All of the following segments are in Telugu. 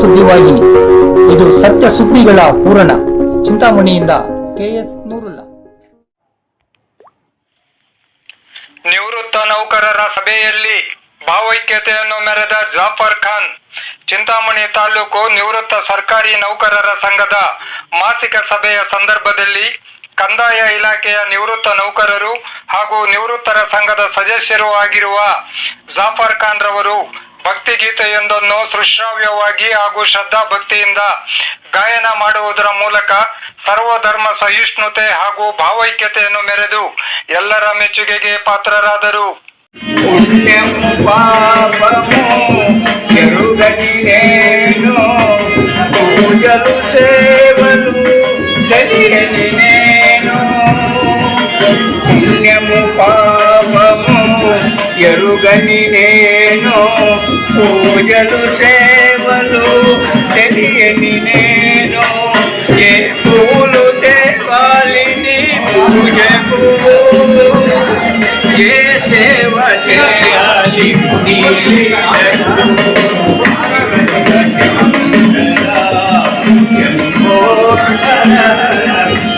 ಸುದ್ದಿವಾಹಿನಿ ಇದು ಸತ್ಯ ಸುದ್ದಿಗಳ ಪೂರಣ ಚಿಂತಾಮಣಿಯಿಂದ ಕೆಎಸ್ ನೂರುಲ್ಲ. ನಿವೃತ್ತ ನೌಕರರ ಸಭೆಯಲ್ಲಿ ಭಾವೈಕ್ಯತೆಯನ್ನು ಮೆರೆದ ಜಾಫರ್ ಖಾನ್, ಚಿಂತಾಮಣಿ ತಾಲೂಕು ನಿವೃತ್ತ ಸರ್ಕಾರಿ ನೌಕರರ ಸಂಘದ ಮಾಸಿಕ ಸಭೆಯ ಸಂದರ್ಭದಲ್ಲಿ ಕಂದಾಯ ಇಲಾಖೆಯ ನಿವೃತ್ತ ನೌಕರರು ಹಾಗೂ ನಿವೃತ್ತರ ಸಂಘದ ಸದಸ್ಯರು ಆಗಿರುವ ಜಾಫರ್ ಖಾನ್ ರವರು ಭಕ್ತಿ ಗೀತೆಯೊಂದನ್ನು ಸುಶ್ರಾವ್ಯವಾಗಿ ಹಾಗೂ ಶ್ರದ್ಧಾ ಭಕ್ತಿಯಿಂದ ಗಾಯನ ಮಾಡುವುದರ ಮೂಲಕ ಸರ್ವಧರ್ಮ ಸಹಿಷ್ಣುತೆ ಹಾಗೂ ಭಾವೈಕ್ಯತೆಯನ್ನು ಮೆರೆದು ಎಲ್ಲರ ಮೆಚ್ಚುಗೆಗೆ ಪಾತ್ರರಾದರು. ಸೇವಲು ఎరుగని నేను పూజలు సేవలు తెలియని నేను. ఏ పూలు దేవాలిని పూజకు? ఏ సేవ చేయాలి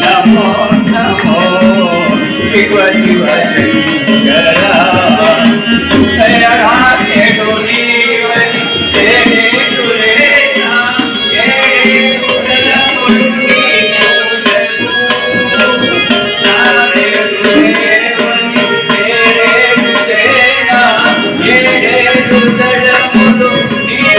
నమో నమో శివ శివ.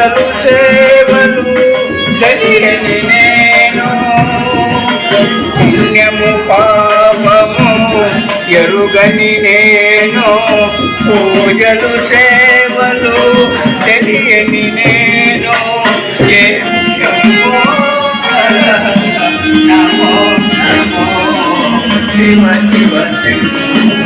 ప్రజలు సేవలు తెలియని నేను. పుణ్యము పాపము ఎరుగని నేను. పూజలు సేవలు తెలియని నేను. శివ శివ శివ.